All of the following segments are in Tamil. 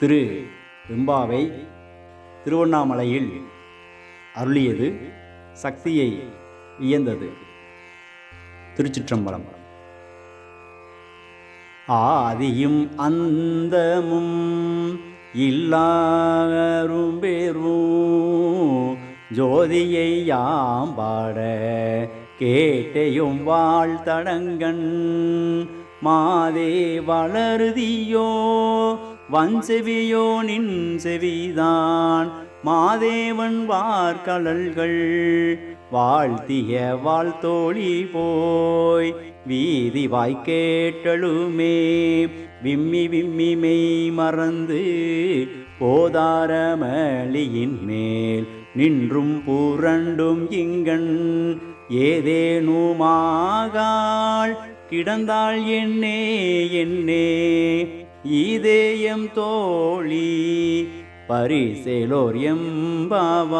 திரு வெம்பாவை திருவண்ணாமலையில் அருளியது சக்தியை வியந்தது திருச்சிற்றம்பலம். ஆதியும் அந்தமும் இல்லாரும் பெரும் ஜோதியை யாம்பாட கேட்டையும் வாழ்த்தடங்கண் மாதே வளருதியோ வன்செவியோ நின் செவிதான். மாதேவன் வார்கழல்கள் வாழ்த்திய வாழ்த்தோழி போய் வீதி வாய் விம்மி விம்மி மெய் மறந்து போதாரமளியின் மேல் நின்றும் பூரண்டும் இங்கண் ஏதேனுமாகாள் கிடந்தாள் என்னே என்னே. ஈதேயம் தோழி பரிசேலோர் எம்பாவாய்.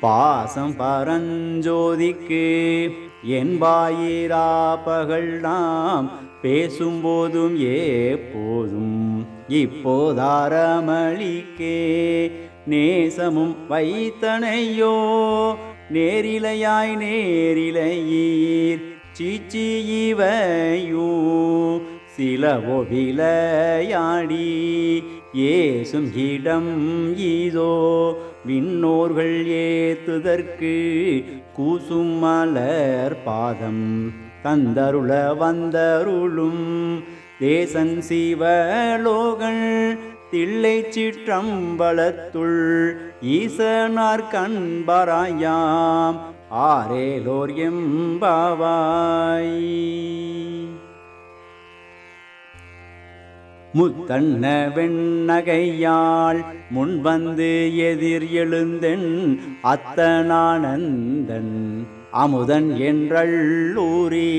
பாசம் பரஞ்சோதிக்கு என்பாயிரா பகல் நாம் பேசும்போதும் ஏப்போதும் இப்போதாரமளிக்கே. நேசமும் வைத்தனையோ நேரிலையாய் நேரிலையீர் சீச்சி இவையூ சிலவோ விளையாடி ஏசும் இடம் ஈதோ விண்ணோர்கள் ஏத்துதற்கு கூசும் மலர் பாதம் தந்தருள வந்தருளும் தேசன் சிவலோகள் தில்லை சிற்றம்பலத்துள் ஈசனார் கண்பராயாம் ஆரேலோர் எம்பாவாய் முத்தன்ன வெண்ணகையாள் முன்வந்து எதிர் எழுந்தென் அத்தனானந்தன் அமுதன் என்றள்ளூரி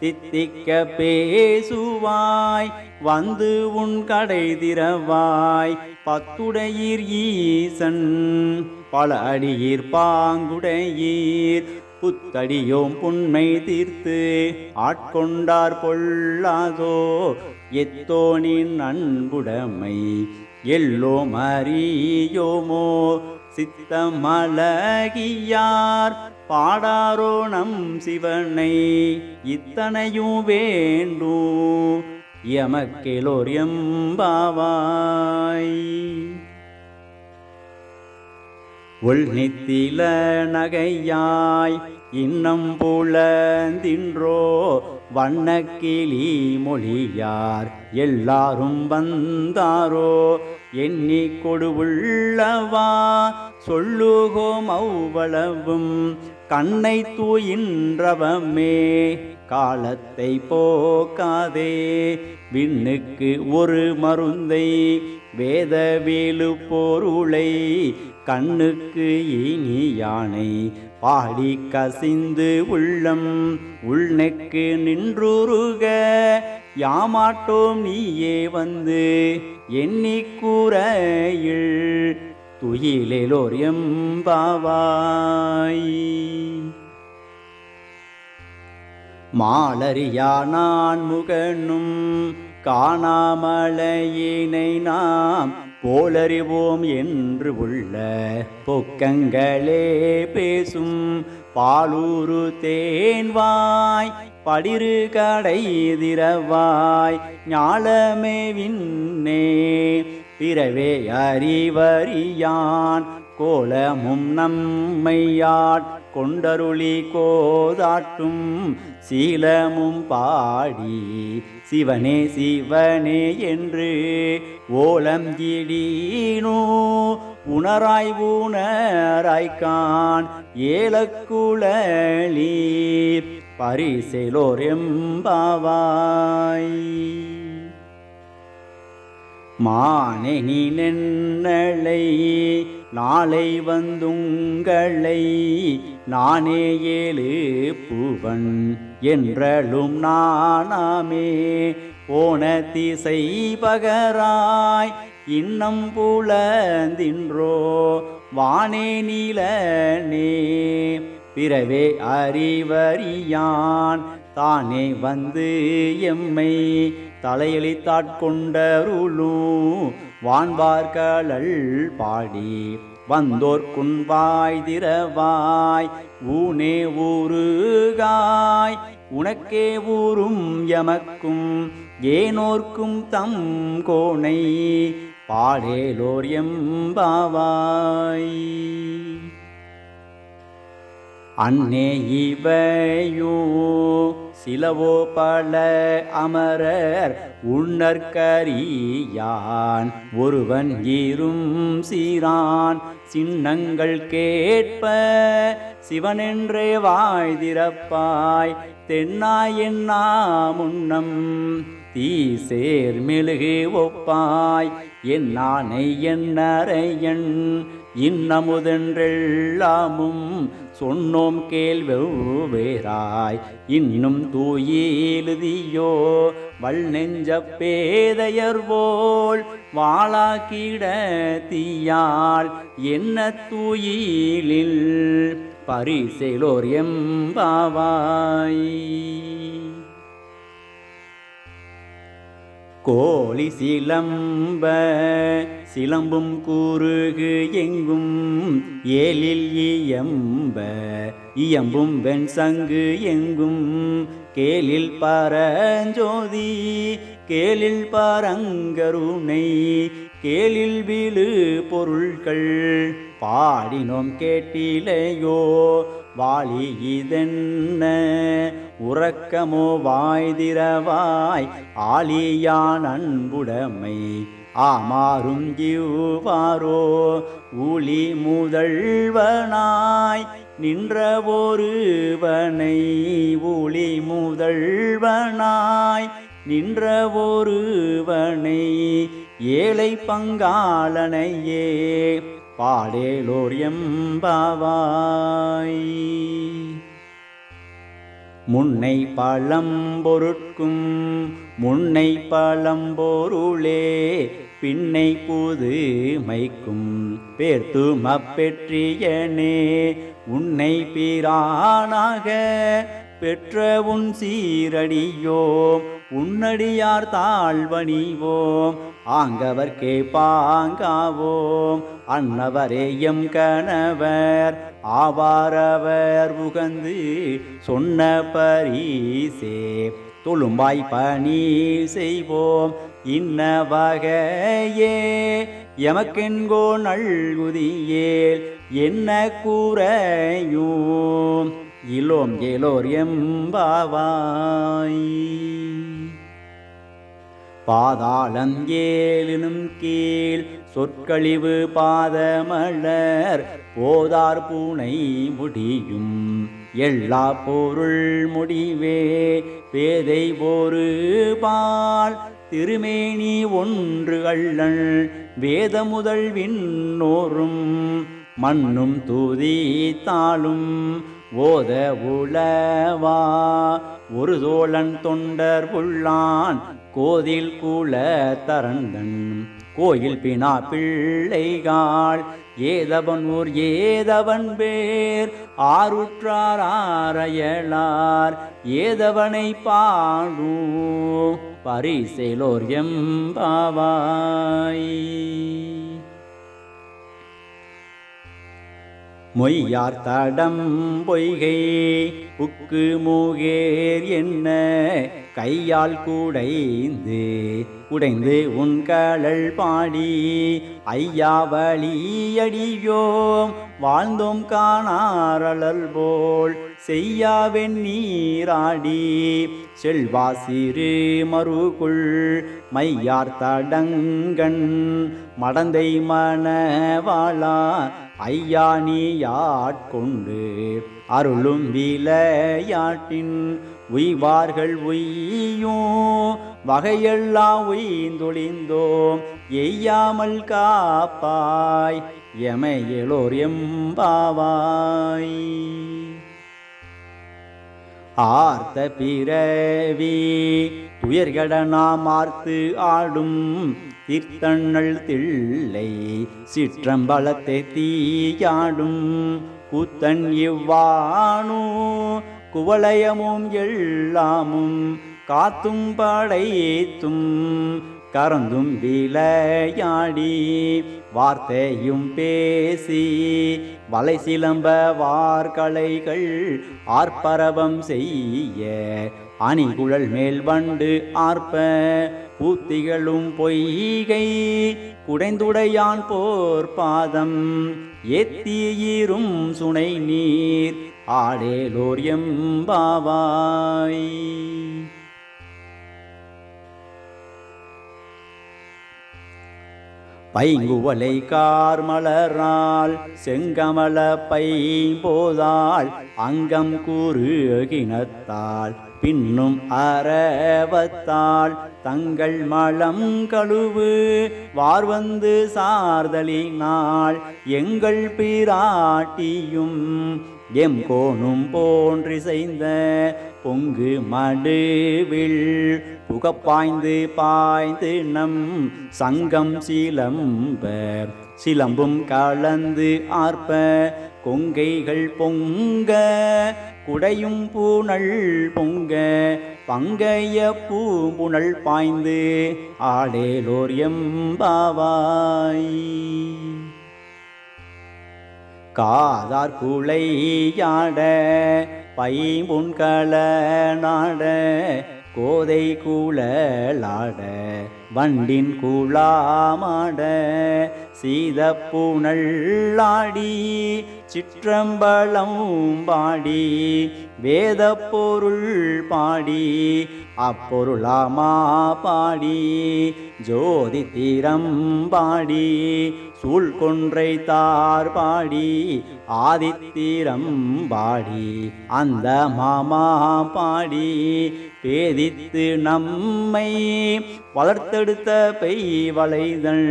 தித்திக்க பேசுவாய். வந்து உன் கடை திறவாய். பத்துடையீர் ஈசன் பல அடியீர் பாங்குடையீர் புத்தடியோம் புண்மை தீர்த்து ஆட்கொண்டார் பொல்லாதோ எத்தோனின் அன்புடைமை எல்லோம் அறியோமோ சித்தமலகியார் பாடாரோ நம் சிவனை இத்தனையும் வேண்டும் எமக்கெலோர் எம்பாவாய். உள் நித்தில நகையாய் இன்னம் புலந்தின்றோ வண்ணக்கிளி மொழியார் எல்லாரும் வந்தாரோ எண்ணி கொடுவுள்ளவா? சொல்லுகோம் அவ்வளவும் கண்ணை தூயின்றவமே காலத்தை போக்காதே. விண்ணுக்கு ஒரு மருந்தை வேதவேலு பொருளை. கண்ணுக்கு இனி யானை பாடி கசிந்து உள்ளம். உள்நெக்கு நின்றுருக யாமாட்டோம் நீயே வந்து. எண்ணி கூறையில் துயிலோர் எம்பாவாய். மாலரியா நான் முகனும் காணாமலையினை நாம் போலறிவோம் என்று உள்ள பொக்கங்களே பேசும் பாலூரு தேன்வாய் படிரு கடை திரவாய் ஞாலமே விண்ணே பிறவே அறிவறியான் கோலமும் நம்மையாட் கொண்டருளி கோதாட்டும் சீலமும் பாடி சிவனே சிவனே என்று ஓலம் இடீனோ உணராய் உணராய்கான் ஏலக்குழலி பரிசெலோர் எம்பாவாய். மானெனி நீ நென்னலை நாளை வந்துங்களை நானே ஏழு புவன் என்றளும் நானாமே. போன திசை பகராய் இன்னம் புலந்தின்றோ வானே நீலனே. பிறவே அறிவறியான் தானே வந்து எம்மை தலையளித்தாட்கொண்டருளும் வான்வார்களல் பாடி வந்தோர் குன்வாய் திறவாய் ஊனே ஊருகாய் உனக்கே ஊரும் எமக்கும் ஏனோர்க்கும் தம் கோணை பாடேலோர் எம்பாவாய். அன்னே இவையூ சிலவோ பல அமரர் உன்னற்கரியான். ஒருவன் இரும் சீரான் சின்னங்கள் கேட்ப சிவனென்றே வாய் திறப்பாய் தென்னாய் என்னா முன்னம் தீ சேர் மெழுகு ஒப்பாய். என் நானை என்னறையன் இன்னமுதென்றெல்லாமும் சொன்னோம் கேள்வெவ்வேறாய் இன்னும் தூயிலுதியோ வல் நெஞ்ச பேதையர்வோல் வாழாக்கிட தீயால் என்ன தூயிலில் பரிசெலோர் எம்பாவாய். கோழி சிலம்ப சிலம்பும் கூறுகு எங்கும் ஏலில் இயம்ப இயம்பும் வெண் சங்கு எங்கும். கேலில் பரஞ்சோதி கேலில் பரங்கருணை கேலில் விழு பொருள்கள் பாடினோம் கேட்டிலையோ வாளி இதென்ன? உறக்கமோ வாய்திரவாய் ஆலியான் அன்புடைமை. ஆமாறும் ஜீவாரோ ஊழி முதல்வனாய் நின்ற ஒருவனை ஊழி முதல்வனாய் நின்ற ஒருவனை ஏழை பங்காளனையே பாடேலோர் எம்பாவாய் முன்னை பழம்பொருட்கும் முன்னை பழம்பொருளே பின்னை புதுமைக்கும் பேர்த்தும் அப்பெற்றியனே உன்னை பிரானாக பெற்ற உன் சீரடியோம் உன்னடியார் தாழ்வணிவோம் ஆங்கவர்க்கே பாங்காவோம் அன்னவரே எம் கணவர். ஆவாரவர் உகந்து சொன்ன பரிசே. தொழும்பாய் பணி செய்வோம். இன்ன வகையே. எமக்கென்கோ நல்குதியேல் என்ன கூறையும். இலோம் ஏலோர் எம்பாவாய் பாதாளங்கேலினும் கீழ் சொற்கழிவு பாதமலர் போதார் பூனை முடியும். எல்லா பொருள் முடிவே பேதை போரு பால் திருமேனி ஒன்று அள்ளல் வேத முதல் விண்ணோரும் மண்ணும் தூதி தாளும் ஓத உளவா ஒரு தோழன் தொண்டர் உள்ளான் கோதில் கூல தரந்தன். கோயில் பினா பிள்ளைகாள் ஏதவன் ஊர் ஏதவன் பேர் ஆருற்றார் ஆரையலார் ஏதவனை பாடு பரிசெலோர் எம்பாவாய் மொய்யார் தடம் பொய்கை உக்கு மூகேர் என்ன? கையால் கூடைந்து உடைந்து உன் பாடி ஐயா வழியடியோம் வாழ்ந்தோம் காணாரலல் போல் செய்யாவென் நீராடி செல்வா சிறு மறுகுள் மையார் தடங்கண் மடந்தை மணவாளா ஐயாணியாட்கொண்டு அருளும் விளையாட்டின் உய்வார்கள் உய்யும் வகையெல்லாம் உய்ந்தொழிந்தோம் எய்யாமல் காப்பாய் எமையலோர் எம்பாவாய். ஆர்த்த பிறவி துயர்கட நாம் ஆர்த்து ஆடும் தீர்த்தண்ணல் தில்லை சிற்றம்பலத்தை தீயாடும் கூத்தன் இவ்வானு குவலயமும் எல்லாமும் காத்தும் படைத்தும் கறந்தும் விளையாடி வார்த்தையும் பேசி வலை சிலம்ப வார்கலைகள் ஆர்ப்பரவம் செய்ய அணிகுழல் மேல் வண்டு ஆர்ப்ப பூத்திகளும் பொய்கை குடைந்துடையான் போர் பாதம் ஏத்தியீரும் சுனை நீர் ஆடேலோர் எம்பாவாய் பைங்குவலை கார்மலரால் செங்கமல பைம்போதாள் அங்கம் கூறு அகினத்தாள் பின்னும் அரவத்தாள் தங்கள் மலம் கழுவு வார்வந்து சார்தலினாள் எங்கள் பிராட்டியும் எம் கோணும் போன்றிசைந்த பொங்கு மடுவில் புகப்பாய்ந்து பாய்ந்து நம் சங்கம் சிலம்ப சிலம்பும் கலந்து ஆர்ப்ப கொங்கைகள் பொங்க குடையும் பூனல் பொங்க பங்கைய பூம்புணல் பாய்ந்து ஆடேலோர் எம்பாவாய் காதார் குளையாட பைம்புண்கள நாட கோதை கூழலாட வண்டின் கூழாமாட சீதப்புணல்லாடி சிற்றம்பலம் பாடி வேத பொருள் பாடி அப்பொருளாமா பாடி ஜோதி தீரம் பாடி சூழ்கொன்றை தார் பாடி ஆதித்தீரம் பாடி அந்த மாமா பாடி பேதித்து நம்மை வளர்த்தெடுத்த பெய் வளைதல்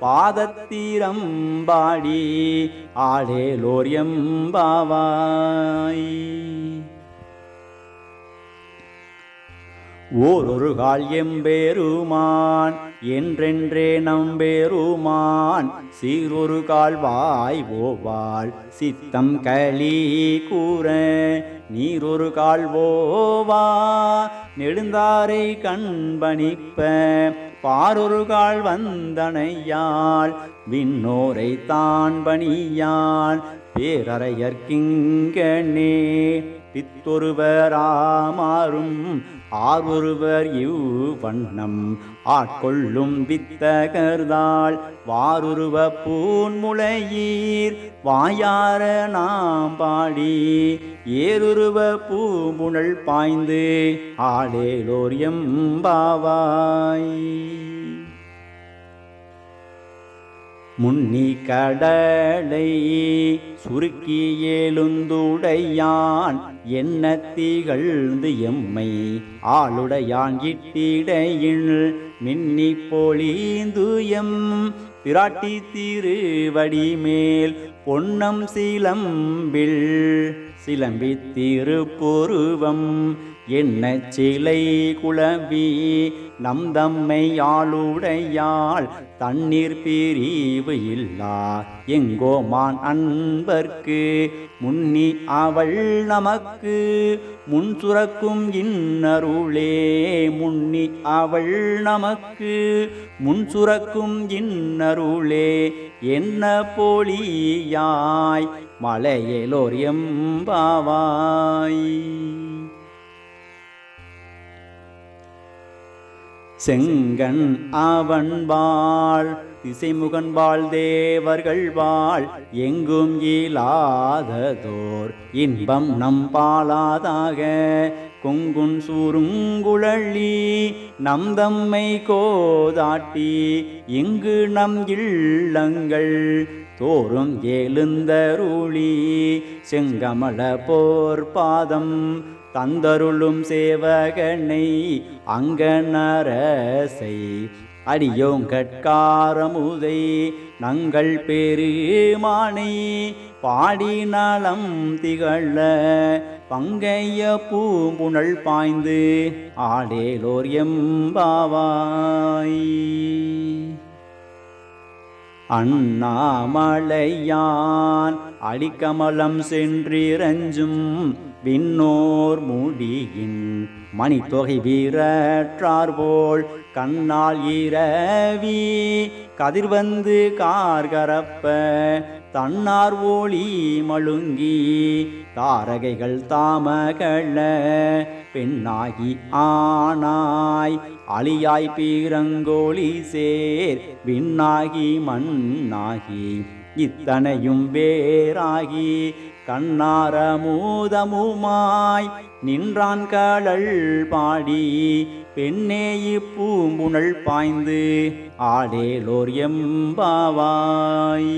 பாதத்தீரம் பாடி ஆடேலோர் எம்பாவாய். ஓரொரு கால் எம்பேருமான் என்றென்றே நம்பேருமான் சீரொரு கால் வாய் ஓவாள் சித்தம் களி கூற நீரொரு கால் ஓவா நெடுந்தாரை கண்பணிப்ப பாரொரு கால் வந்தனையாள் விண்ணோரை தான் பணியாள் பேரறையர்க்கிங்கனே பித்தொருவராமாறும் ஆறொருவர் இவ் வண்ணம் ஆட்கொள்ளும் வித்தகர்தாள். வாருருவ பூன்முளையீர் வாயார நாம் பாடி ஏருருவ பூமுணல் பாய்ந்து ஆளேலோர் எம்பாவாய். முன்னி கடலை சுருக்கி ஏழுந்துடையான். என்ன திகழ்ந்து எம்மை ஆளுடையான் இட்டிடையில். மின்னி பொழிந்து எம் பிராட்டி திருவடி மேல் பொன்னம் சிலம்பில் சிலம்பி திருப்பொருவம் என்ன சிலை குழவி நம் தம்மை ஆளுடையாள். தண்ணீர் பிரிவு இல்லா எங்கோமான் அன்பர்க்கு. முன்னி அவள் நமக்கு முன் சுரக்கும் இன்னருளே முன்னி அவள் நமக்கு. முன் சுரக்கும் இன்னருளே என்ன போலியாய்? மலையலோர் எம்பாவாய். செங்கன் அவன் வாழ் திசைமுகன் வாழ் தேவர்கள் வாழ் எங்கும் இயலாததோர் இன்பம் நம் பாலாதாக. கொங்குன் சூருங்குழலி நம் தம்மை கோதாட்டி இங்கு நம் இல்லங்கள் தோறும் எழுந்தருளி செங்கமல போர் பாதம் தந்தருளும் சேவகனை அங்கனரசை அடியோங்கட்காரமுதை நங்கள் பெருமானை பாடி நலம் திகழ பங்கைய பூம்புணல் பாய்ந்து ஆடேலோர் எம்பாவாய். அண்ணாமலையான் அடிக்கமலம் சென்றிரஞ்சும் விண்ணோர் மூடியின் மணித்தொகை வீரற்றார்போல் கண்ணால் இரவி கதிர்வந்து கார்கரப்ப தன்னார் ஒளி மழுங்கி தாரகைகள் தாமகள பெண்ணாகி ஆனாய் அழியாய் பீரங்கோழி சேர் விண்ணாகி மண்ணாகி இத்தனையும் வேறாகி கண்ணாரமூதமுமாய் நின்றான் கடல் பாடி பெண்ணே இப்பூம்புணல் பாய்ந்து ஆடேலோர் எம்பாவாய்.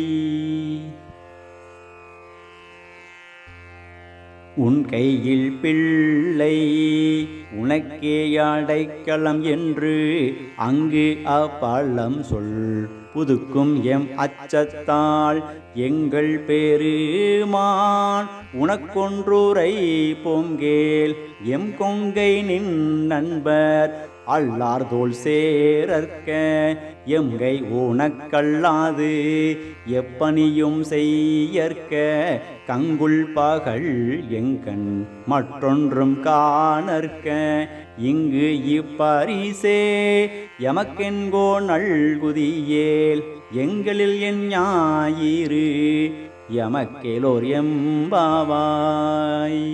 உன் கையில் பிள்ளை உனக்கே அடைக்கலம் என்று அங்கு அப்பள்ளம் சொல் புதுக்கும் எம் அச்சத்தால் எங்கள் பெருமான் உனக்கொன்றுரை பொங்கேல் எம் கொங்கை நின் நண்பர் அல்லார் தோல் சேரற்க எம்கை ஊனக்கல்லாது எப்பணியும் செய்யற்க கங்குள் பகல் எங்கண் மற்றொன்றும் காணற்க இங்கு இப்பரிசே எமக்கென்கோ நல்குதியேல் எங்களில் என் ஞாயிறு எமக்கேலோர் எம்பாவாய்.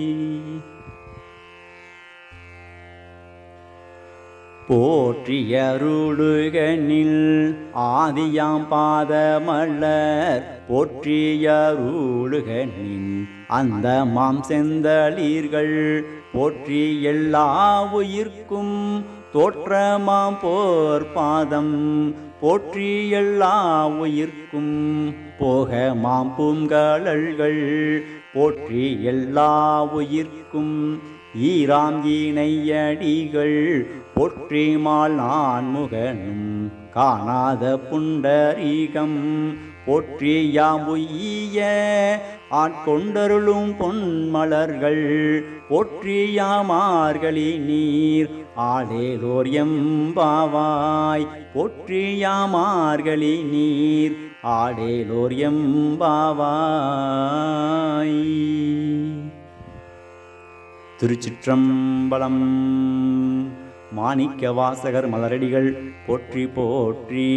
போற்றியருளுகனில் ஆதியாம் பாதமல்லர் போற்றியருளுகனின் அந்த மாம் செந்தளீர்கள் போற்றி எல்லா உயிர்க்கும் தோற்றமாம் போர் பாதம். போற்றி எல்லா உயிர்க்கும் போக மாம்பூங்கழல்கள் போற்றி எல்லா உயிர்க்கும் ஈராம் பொற்றிமால் நான் முகனும் காணாத புண்டரீகம் போற்றியாம் ஆட்கொண்டருளும் பொன்மலர்கள். போற்றியாமார்களி நீர் ஆடேலோர் எம்பாவாய். போற்றியாமார்களி நீர் ஆடேலோர் எம்பாவாய். திருச்சிற்றம்பலம் மாணிக்க வாசகர் மலரடிகள் போற்றி போற்றி.